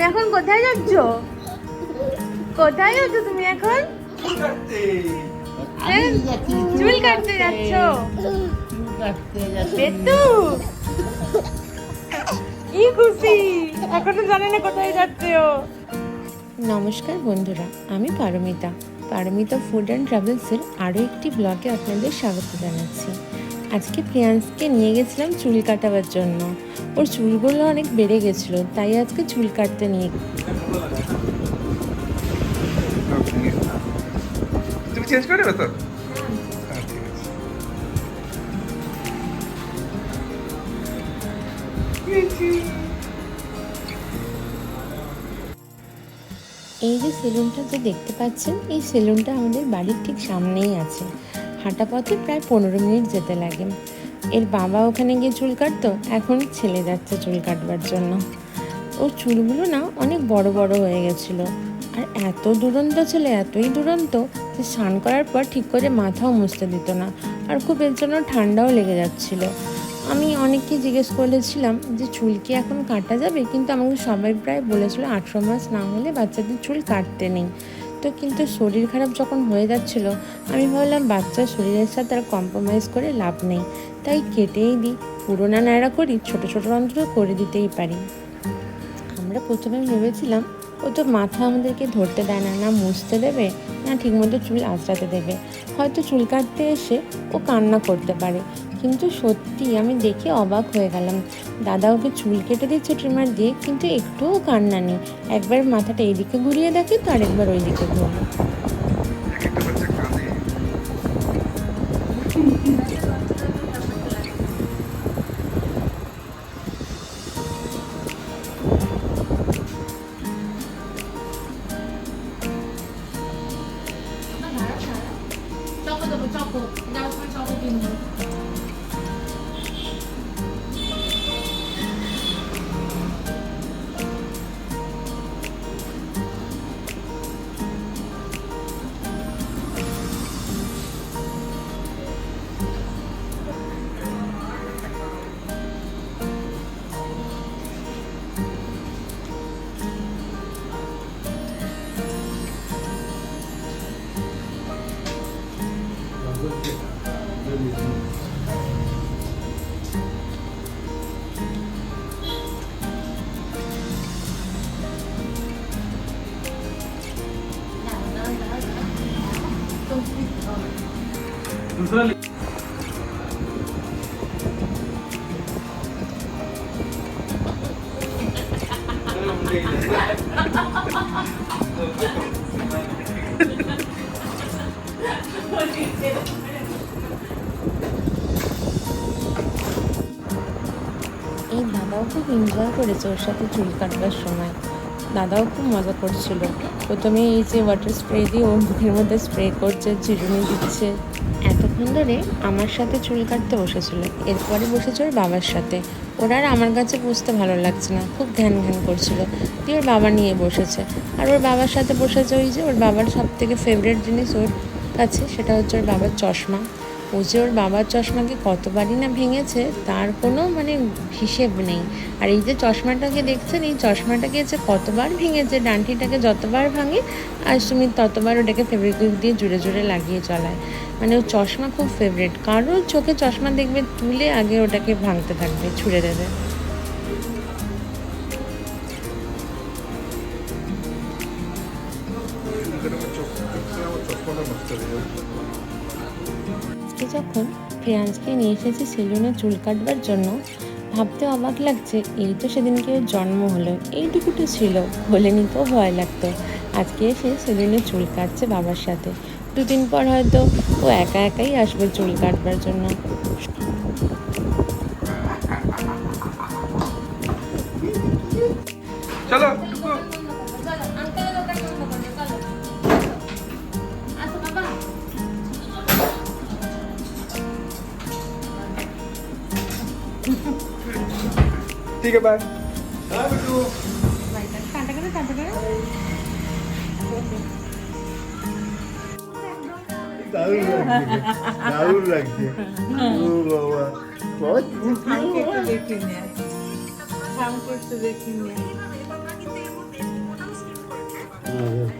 তুমি এখন কোথায় যাচ্ছ? কোথায় যাচ্ছ তুমি এখন? হ্যাঁ? চুল কাটতে যাচ্ছ। পেতু কি খুশি? এখনও জানে না কোথায় যাচ্ছে। ও নমস্কার বন্ধুরা আমি পারমিতা। পারমিতা ফুড অ্যান্ড ট্রাভেলসের আরও একটি ব্লগে আপনাদের স্বাগত জানাচ্ছি। আজকে প্রিয়ান্সকে নিয়ে গেছিলাম চুল কাটাবার জন্য। ওর চুলগুলো অনেক বেড়ে গেছিল তাই আজকে চুল কাটতে নিয়ে তুমি চেঞ্জ করে তো। এই যে সেলুনটা যে দেখতে পাচ্ছেন এই সেলুনটা আমাদের বাড়ির ঠিক সামনেই আছে। হাঁটা পথে প্রায় পনেরো মিনিট যেতে লাগে। এর বাবা ওখানে গিয়ে চুল কাটতো, এখন ছেলে যাচ্ছে চুল কাটবার জন্য। ওর চুলগুলো না অনেক বড় বড় হয়ে গেছিল। আর এত দুরন্ত ছেলে, এতই দুরন্ত যে স্নান করার পর ঠিক করে মাথাও মুছতে দিত না। আর খুব এর জন্য ঠান্ডাও লেগে যাচ্ছিল। আমি অনেককে জিজ্ঞেস করেছিলাম যে, চুল কি এখন কাটা যাবে? কিন্তু আমাকে সবাই প্রায় বলেছিল, আঠেরো মাস না হলে বাচ্চাদের চুল কাটতে নেই। তো কিন্তু শরীর খারাপ যখন হয়ে যাচ্ছিল, আমি ভাবলাম বাচ্চার শরীরের সাথে আর কম্প্রোমাইজ করে লাভ নেই। তাই কেটেই দিই। পুরোনা ন্যাড়া করি, ছোটো ছোটো অন্তত করে দিতেই পারি। আমরা প্রথমে ভেবেছিলাম, ও তো মাথা আমাদেরকে ধরতে দেয় না না মুছতে দেবে, না ঠিকমতো চুল আঁচড়াতে দেবে। হয়তো চুল কাটতে এসে ও কান্না করতে পারে। কিন্তু সত্যি আমি দেখে অবাক হয়ে গেলাম। দাদা ওকে চুল কেটে দিচ্ছে ট্রিমার দিয়ে, কিন্তু একটুও কান্না নেই। একবার মাথাটা এইদিকে ঘুরিয়ে দেখে তো আরেকবার ওই দিকে ঘুরিয়ে এক একটা বাচ্চা কাঁদে চকো চকো চকো কিনবো। এই দাদাও খুব এনজয় করেছে ওর সাথে চুল কাটবার সময়। দাদাও খুব মজা করছিল। প্রথমে এই যে ওয়াটার স্প্রে দিয়ে ওর মুখের মধ্যে স্প্রে করছে, চিরুনি দিচ্ছে। এতক্ষণ ধরে আমার সাথে চুল কাটতে বসেছিল, এরপরে বসেছে ওর বাবার সাথে। ওরা আর আমার কাছে বসতে ভালো লাগছে না, খুব ধ্যান ঘ্যান করছিল। দিয়ে ওর বাবা নিয়ে বসেছে। আর ওর বাবার সাথে বসেছে ওই যে ওর বাবার সব থেকে ফেভারিট জিনিস ওর কাছে, সেটা হচ্ছে ওর বাবার চশমা। ওর বাবার চশমাকে কতবারই না ভেঙেছে, তার কোনো মানে হিসেব নেই। আর এই যে চশমাটাকে দেখছেন, এই চশমাটাকে যে কতবার ভেঙেছে, ডান্টিটাকে যতবার ভাঙে, আর তুমি ততবার ওটাকে ফেব্রিকুইক দিয়ে জুড়ে জুড়ে লাগিয়ে চলায়। মানে ও চশমা খুব ফেভারেট কারোর চোখে চশমা দেখবে, তুলে আগে ওটাকে ভাঙতে থাকবে, ছুঁড়ে দেবে। যখন ফ্রেয়ান্সকে নিয়ে এসেছি সেলুনে চুল কাটবার জন্য ভাবতে অবাক লাগছে, এই তো সেদিনকে জন্ম হলো। এইটুকুটো ছিল বলে নিতেও ভয় লাগতো। আজকে এসে সেলুনে চুল কাটছে বাবার সাথে। দুদিন পর হয়তো ও একা একাই আসবে চুল কাটবার জন্য। চলো। Tahu lagi, tahu lagi. Wow.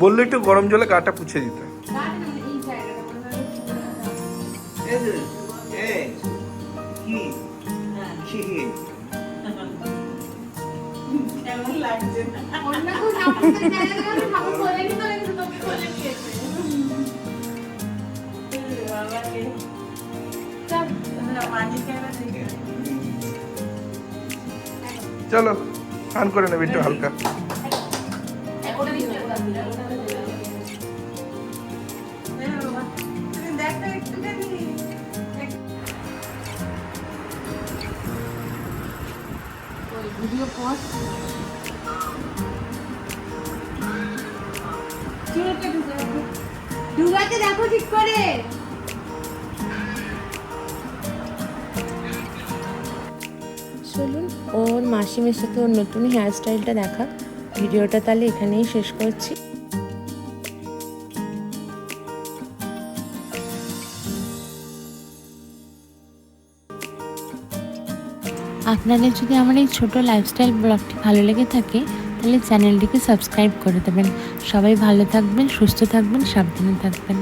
বললে একটু গরম জলে গাটা পুছে দিতে। চলো স্নান করে নেবে একটু হালকা। ভিডিও ডুবাতে দেখো ঠিক করে। চলুন, ওর মাসি সাথে ওর নতুন হেয়ার স্টাইলটা দেখা। ভিডিওটা তাহলে এখানেই শেষ করছি। আপনাদের যদি আমার এই ছোটো লাইফস্টাইল ব্লগটি ভালো লেগে থাকে, তাহলে চ্যানেলটিকে সাবস্ক্রাইব করে দেবেন। সবাই ভালো থাকবেন, সুস্থ থাকবেন, সাবধানে থাকবেন।